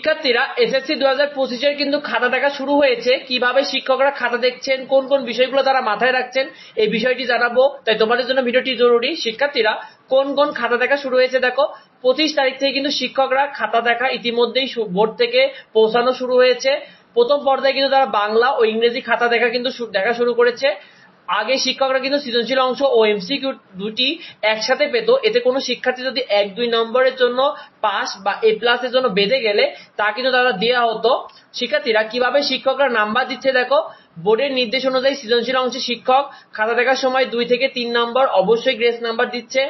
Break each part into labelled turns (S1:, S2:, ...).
S1: শিক্ষার্থীরা এসএসসি দু হাজার পঁচিশের কিন্তু খাতা দেখা শুরু হয়েছে। কীভাবে শিক্ষকরা খাতা দেখছেন, কোন কোন বিষয়গুলো তারা মাথায় রাখছেন, এই বিষয়টি জানাব। তাই তোমাদের জন্য ভিডিওটি জরুরি। শিক্ষার্থীরা কোন কোন খাতা দেখা শুরু হয়েছে দেখো। পঁচিশ তারিখ থেকে কিন্তু শিক্ষকরা খাতা দেখা ইতিমধ্যেই বোর্ড থেকে পৌঁছানো শুরু হয়েছে। প্রথম পর্যায়ে কিন্তু তারা বাংলা ও ইংরেজি খাতা দেখা কিন্তু দেখা শুরু করেছে। আগে শিক্ষকরা কিন্তু সৃজনশীল অংশ ও এমসিকিউ দুটি একসাথে পেত। এতে কোনো শিক্ষার্থী যদি এক, দুই নম্বরের জন্য পাস বা এ প্লাসের জন্য বেঁধে গেলে, তা কিন্তু তারা দেওয়া হতো। শিক্ষার্থীরা কীভাবে শিক্ষকরা নাম্বার দিচ্ছে দেখো বোর্ডের নির্দেশ অনুযায়ী সৃজনশীল অংশে শিক্ষক খাতা দেখার সময় দুই থেকে তিন নম্বর, অবশ্যই গ্রেস নাম্বার দিচ্ছে।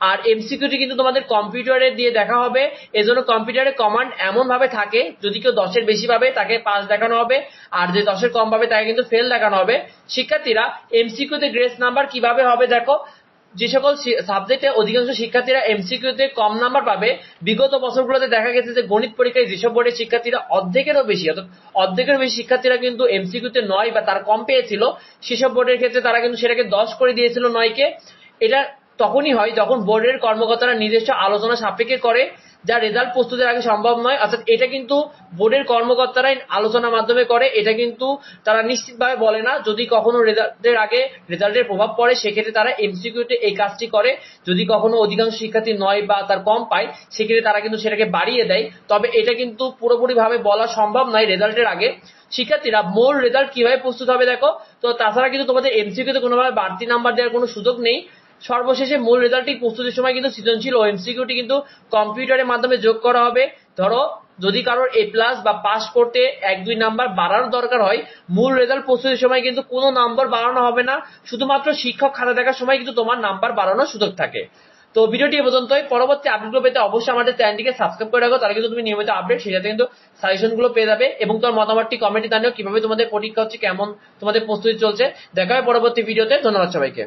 S1: আর এমসিকিউটি কিন্তু তোমাদের কম্পিউটারে দিয়ে দেখা হবে। এজন্য কম্পিউটারে কমান্ড এমন ভাবে থাকে, যদি কেউ দশের বেশি পাবে, তাকে পাস দেখানো হবে। আর যে দশের কম পাবে, তাকে কিন্তু ফেল দেখানো হবে। শিক্ষার্থীরা এমসিকিউতে গ্রেস নাম্বার কীভাবে হবে, দেখো। যে সকল সাবজেক্টে অধিকাংশ শিক্ষার্থীরা এমসিকিউতে কম নাম্বার পাবে। বিগত বছরগুলোতে দেখা গেছে যে গণিত পরীক্ষায় যেসব বোর্ডের শিক্ষার্থীরা অর্ধেকেরও বেশি, অর্থাৎ অর্ধেকের বেশি শিক্ষার্থীরা কিন্তু এমসিকিউতে নয় বা তার কম পেয়েছিল, সেসব বোর্ডের ক্ষেত্রে তারা কিন্তু সেটাকে দশ করে দিয়েছিল নয়কে। এটা তখনই হয় যখন বোর্ডের কর্মকর্তারা নিজস্ব আলোচনা সাপেক্ষে করে। যা রেজাল্ট প্রস্তুতের আগে সম্ভব নয়। অর্থাৎ এটা কিন্তু বোর্ডের কর্মকর্তারাই আলোচনার মাধ্যমে করে, এটা কিন্তু তারা নিশ্চিতভাবে বলে না। যদি কখনো রেজাল্টের আগে রেজাল্টের প্রভাব পড়ে, সেক্ষেত্রে তারা এমসিকিউতে এই কাজটি করে। যদি কখনো অধিকাংশ শিক্ষার্থী নয় বা তার কম পায়, সেক্ষেত্রে তারা কিন্তু সেটাকে বাড়িয়ে দেয়। তবে এটা কিন্তু পুরোপুরি ভাবে বলা সম্ভব নয় রেজাল্টের আগে। শিক্ষার্থীরা মূল রেজাল্ট কীভাবে প্রস্তুত হবে দেখো? তো তাছাড়া কিন্তু তোমাদের এমসিকিউতে কোনোভাবে বাড়তি নাম্বার দেওয়ার কোনো সুযোগ নেই। সর্বশেষে মূল রেজাল্টটি প্রস্তুতির সময় কিন্তু সৃজনশীল ও এমসিকিউটি কিন্তু কম্পিউটারের মাধ্যমে যোগ করা হবে। ধরো, যদি কারোর এ প্লাস বা পাস করতে এক, দুই নাম্বার বাড়ানোর দরকার হয়, মূল রেজাল্ট প্রস্তুতির সময় কিন্তু কোনো নাম্বার বাড়ানো হবে না। শুধুমাত্র শিক্ষক খাতা দেখার সময় কিন্তু তোমার নাম্বার বাড়ানোর সুযোগ থাকে। তো ভিডিওটি এ পর্যন্তই। পরবর্তী আপডেটগুলো পেতে অবশ্যই আমাদের চ্যানেলটিকে সাবস্ক্রাইব করে রাখো। তাহলে কিন্তু তুমি নিয়মিত আপডেট সাথে কিন্তু সাজেশনগুলো পেয়ে যাবে এবং তোমার মতামতটি কমেন্টে জানিও কীভাবে তোমাদের পরীক্ষা হচ্ছে, কেমন তোমাদের প্রস্তুতি চলছে। দেখা হয় পরবর্তী ভিডিওতে ধন্যবাদ সবাইকে।